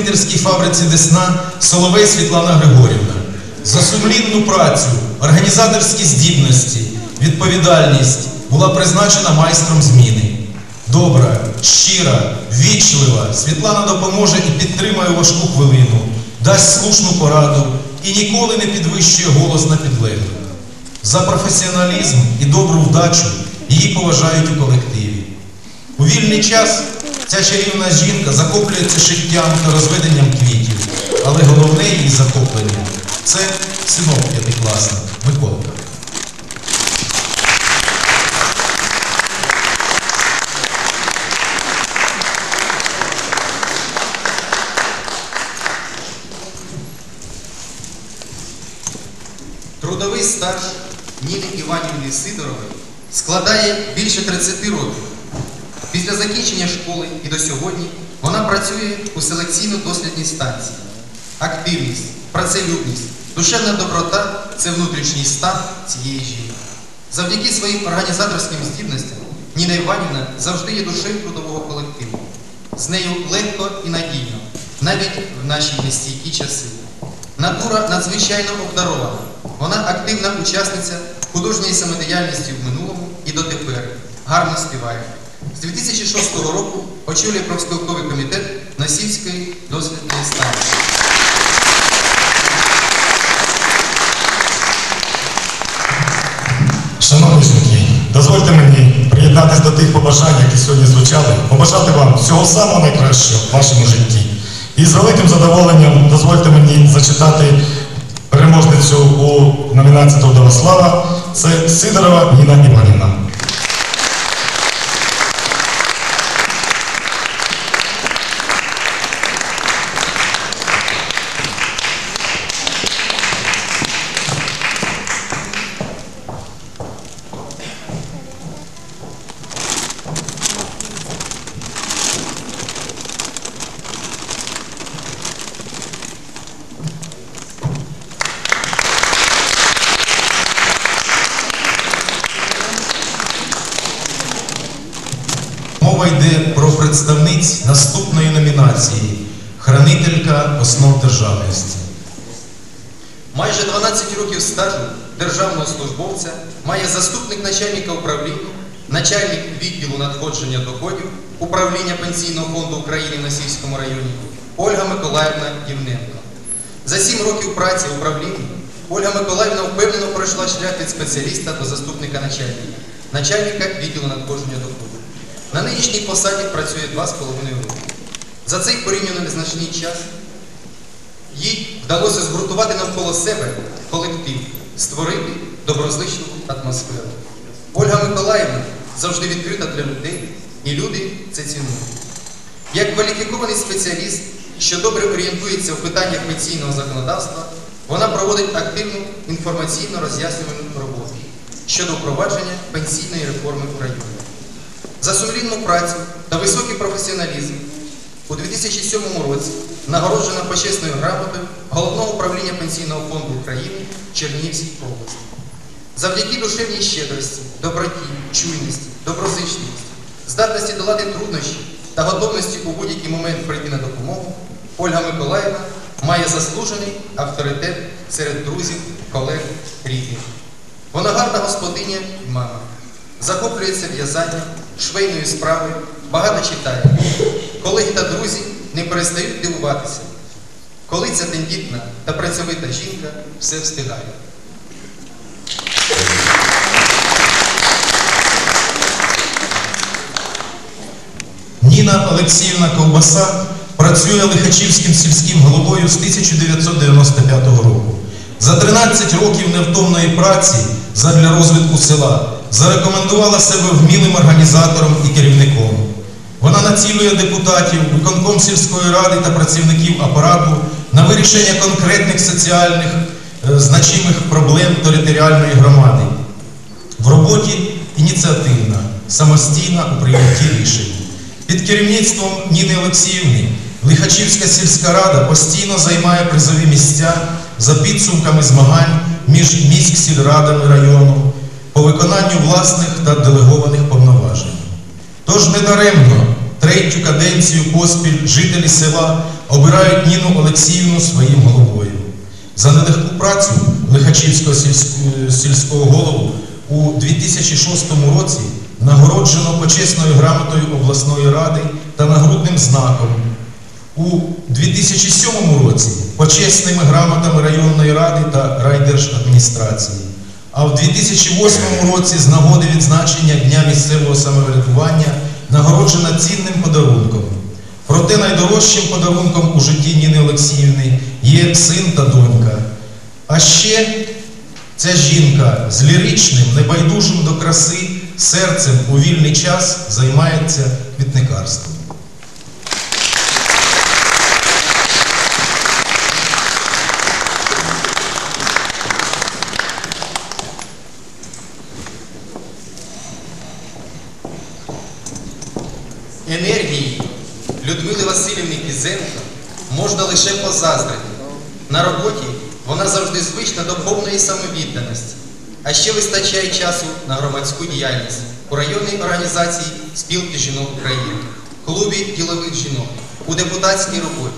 кондитерській фабриці Десна Соловей Світлана Григорівна. За сумлінну працю, організаторські здібності, відповідальність була призначена майстром зміни. Добра, щира, вічлива, Світлана допоможе і підтримає важку хвилину, дасть слушну пораду і ніколи не підвищує голос на підлеглих. За професіоналізм і добру вдачу її поважають у колективі. У вільний час ця чарівна жінка захоплюється шиттям та розведенням квітів, але головне її захоплення це синок п'ятикласник Миколка. Трудовий стаж Ніни Іванівни Сидорової складає більше 30 років. Після закінчення школи і до сьогодні вона працює у селекційно-дослідній станції. Активність, працелюбність, душевна доброта це внутрішній стан цієї жінки. Завдяки своїм організаторським здібностям Ніна Іванівна завжди є душею трудового колективу. З нею легко і надійно, навіть в наші нестійкі часи. Натура надзвичайно обдарована. Вона активна учасниця художньої самодіяльності в минулому і дотепер. Гарно співає. З 2006 року очолює профспілковий комітет Носівської дослідної станції. Шановні жінки, дозвольте мені приєднатися до тих побажань, які сьогодні звучали, побажати вам всього самого найкращого в вашому житті. І з великим задоволенням дозвольте мені зачитати переможницю у номінації Трудова слава. Це Сидорова Ніна Іванівна. Йде про представниць наступної номінації Хранителька основ державності. Майже 12 років стажу державного службовця має заступник начальника управління, начальник відділу надходження доходів управління Пенсійного фонду України в Носівському районі Ольга Миколаївна Євненко. За 7 років праці в управлінні Ольга Миколаївна впевнено пройшла шлях від спеціаліста до заступника начальника, начальника відділу надходження доходів. На нинішній посаді працює 2,5 роки. За цей порівняно незначний час їй вдалося згуртувати навколо себе колектив, створити доброзичну атмосферу. Ольга Миколаївна завжди відкрита для людей, і люди це цінують. Як кваліфікований спеціаліст, що добре орієнтується в питаннях пенсійного законодавства, вона проводить активну інформаційно-роз'яснювальну роботу щодо впровадження пенсійної реформи в районі. За сумлінну працю та високий професіоналізм у 2007 році нагороджена почесною грамотою Головного управління Пенсійного фонду України Чернігівській області. Завдяки душевній щедрості, доброті, чуйності, доброзичливості, здатності долати труднощі та готовності у будь-який момент прийти на допомогу, Ольга Миколаївна має заслужений авторитет серед друзів, колег, рідних. Вона гарна господиня і мама. Захоплюється в'язанням, швейною справою, багато читає. Колеги та друзі не перестають дивуватися, коли ця тендітна та працьовита жінка все встигає. Ніна Олексіївна Ковбаса працює Лихачівським сільським головою з 1995 року. За 13 років невтомної праці задля розвитку села зарекомендувала себе вмілим організатором і керівником. Вона націлює депутатів, виконком сільської ради та працівників апарату на вирішення конкретних соціальних е, значимих проблем територіальної громади. В роботі ініціативна, самостійна у прийнятті рішень. Під керівництвом Ніни Олексіївни Лихачівська сільська рада постійно займає призові місця за підсумками змагань між міськсільрадами району по виконанню власних та делегованих повноважень. Тож недаремно третю каденцію поспіль жителі села обирають Ніну Олексіївну своїм головою. За нелегку працю Лихачівського сільського, сільського голову у 2006 році нагороджено почесною грамотою обласної ради та нагрудним знаком. У 2007 році почесними грамотами районної ради та райдержадміністрації. А в 2008 році з нагоди відзначення Дня місцевого самоврядування нагороджена цінним подарунком. Проте найдорожчим подарунком у житті Ніни Олексіївни є син та донька. А ще ця жінка з ліричним, небайдужим до краси серцем у вільний час займається квітникарством. Енергії Людмили Васильівни Кізенко можна лише позаздрити. На роботі вона завжди звична до повної самовідданості, а ще вистачає часу на громадську діяльність у районній організації Спілки жінок України, клубі ділових жінок, у депутатській роботі.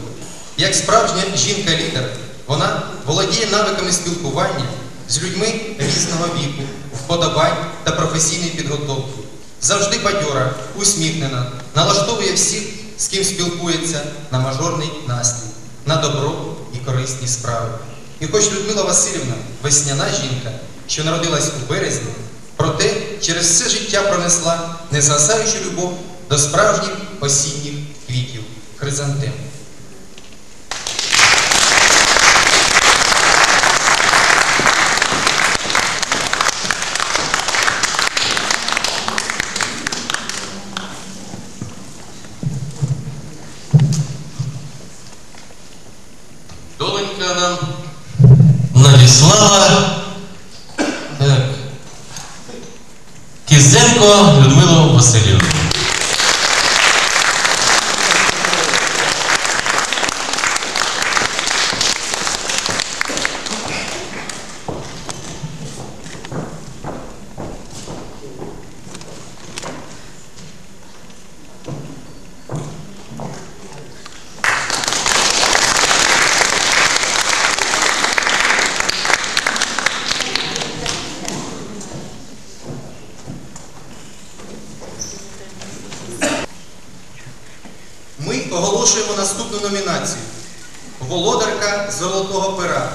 Як справжня жінка-лідер, вона володіє навиками спілкування з людьми різного віку, вподобань та професійної підготовки. Завжди бадьора, усміхнена, налаштовує всіх, з ким спілкується, на мажорний настрій, на добро і корисні справи. І хоч Людмила Васильівна весняна жінка, що народилась у березні, проте через все життя пронесла незгасаючу любов до справжніх осінніх квітів хризантем. Людмилу Васильівну. Оголошуємо наступну номінацію. Володарка Золотого пера